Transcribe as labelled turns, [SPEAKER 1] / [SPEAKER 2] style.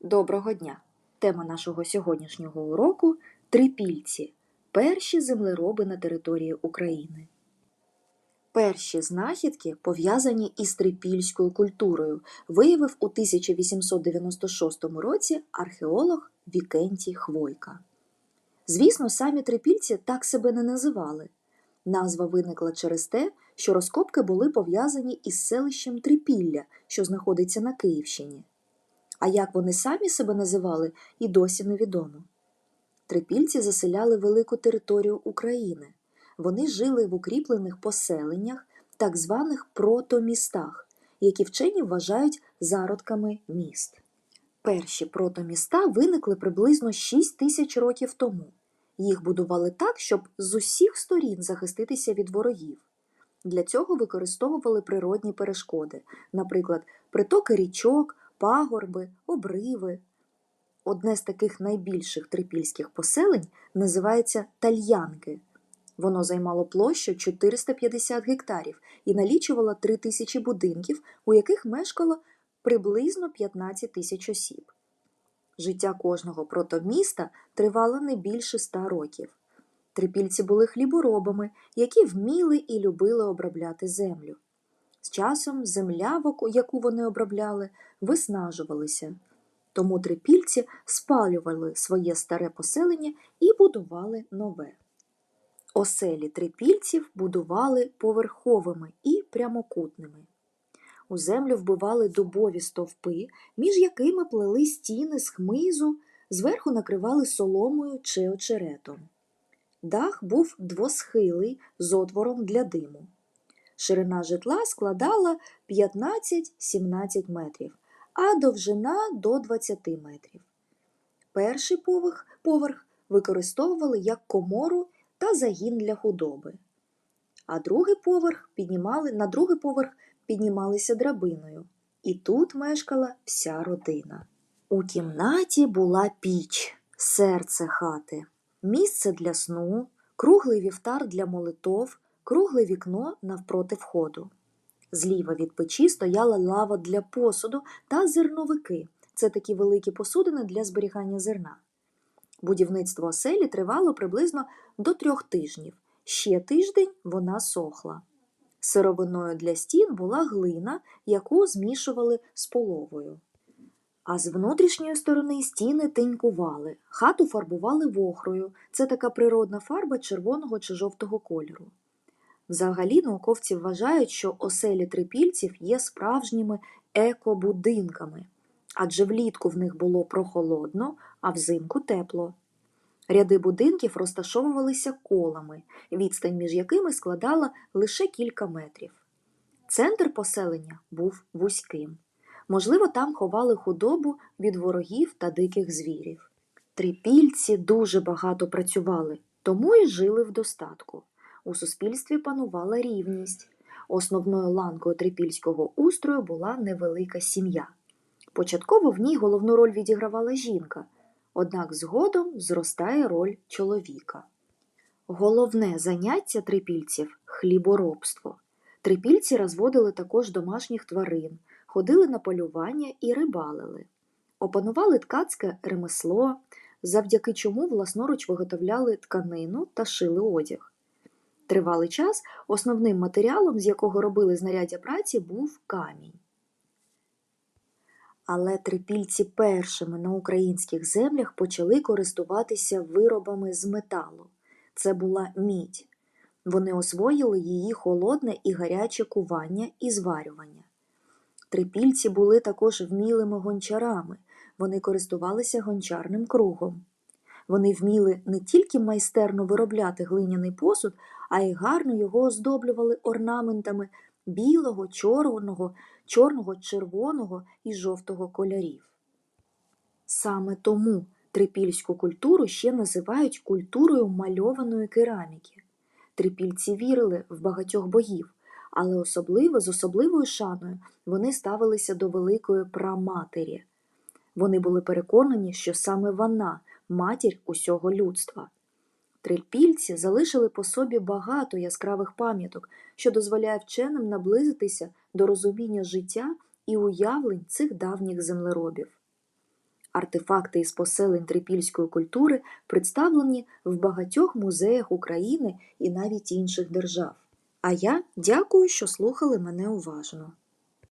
[SPEAKER 1] Доброго дня! Тема нашого сьогоднішнього уроку трипільці перші землероби на території України. Перші знахідки, пов'язані із трипільською культурою, виявив у 1896 році археолог Вікентій Хвойка. Звісно, самі трипільці так себе не називали. Назва виникла через те, що розкопки були пов'язані із селищем Трипілля, що знаходиться на Київщині. А як вони самі себе називали, і досі невідомо. Трипільці заселяли велику територію України. Вони жили в укріплених поселеннях, так званих протомістах, які вчені вважають зародками міст. Перші протоміста виникли приблизно 6 тисяч років тому. Їх будували так, щоб з усіх сторін захиститися від ворогів. Для цього використовували природні перешкоди, наприклад, притоки річок, пагорби, обриви. Одне з таких найбільших трипільських поселень називається Тальянки. Воно займало площу 450 гектарів і налічувало 3 тисячі будинків, у яких мешкало приблизно 15 тисяч осіб. Життя кожного протоміста тривало не більше ста років. Трипільці були хліборобами, які вміли і любили обробляти землю. З часом земля, яку вони обробляли, виснажувалася. Тому трипільці спалювали своє старе поселення і будували нове. Оселі трипільців будували поверховими і прямокутними. У землю вбивали дубові стовпи, між якими плели стіни з хмизу, зверху накривали соломою чи очеретом. Дах був двосхилий з отвором для диму. Ширина житла складала 15-17 метрів, а довжина до 20 метрів. Перший поверх, поверх використовували як комору та загін для худоби, а другий поверх піднімали, на другий поверх піднімалися драбиною, і тут мешкала вся родина. У кімнаті була піч, серце хати, місце для сну, круглий вівтар для молитов, кругле вікно навпроти входу. Зліва від печі стояла лава для посуду та зерновики. Це такі великі посудини для зберігання зерна. Будівництво оселі тривало приблизно до трьох тижнів. Ще тиждень вона сохла. Сировиною для стін була глина, яку змішували з половою. А з внутрішньої сторони стіни тинькували, хату фарбували вохрою. Це така природна фарба червоного чи жовтого кольору. Взагалі науковці вважають, що оселі трипільців є справжніми екобудинками, адже влітку в них було прохолодно, а взимку тепло. Ряди будинків розташовувалися колами, відстань між якими складала лише кілька метрів. Центр поселення був вузьким. Можливо, там ховали худобу від ворогів та диких звірів. Трипільці дуже багато працювали, тому й жили в достатку. У суспільстві панувала рівність. Основною ланкою трипільського устрою була невелика сім'я. Початково в ній головну роль відігравала жінка, однак згодом зростає роль чоловіка. Головне заняття трипільців хліборобство. Трипільці розводили також домашніх тварин, ходили на полювання і рибалили, опанували ткацьке ремесло, завдяки чому власноруч виготовляли тканину та шили одяг. Тривалий час основним матеріалом, з якого робили знаряддя праці, був камінь. Але трипільці першими на українських землях почали користуватися виробами з металу. Це була мідь. Вони освоїли її холодне і гаряче кування і зварювання. Трипільці були також вмілими гончарами, вони користувалися гончарним кругом. Вони вміли не тільки майстерно виробляти глиняний посуд, а й гарно його оздоблювали орнаментами білого, чорного, чорного, червоного і жовтого кольорів. Саме тому трипільську культуру ще називають культурою мальованої кераміки. Трипільці вірили в багатьох богів, але особливо з особливою шаною вони ставилися до великої праматері. Вони були переконані, що саме вона матір усього людства. Трипільці залишили по собі багато яскравих пам'яток, що дозволяє вченим наблизитися до розуміння життя і уявлень цих давніх землеробів. Артефакти із поселень трипільської культури представлені в багатьох музеях України і навіть інших держав. А я дякую, що слухали мене уважно.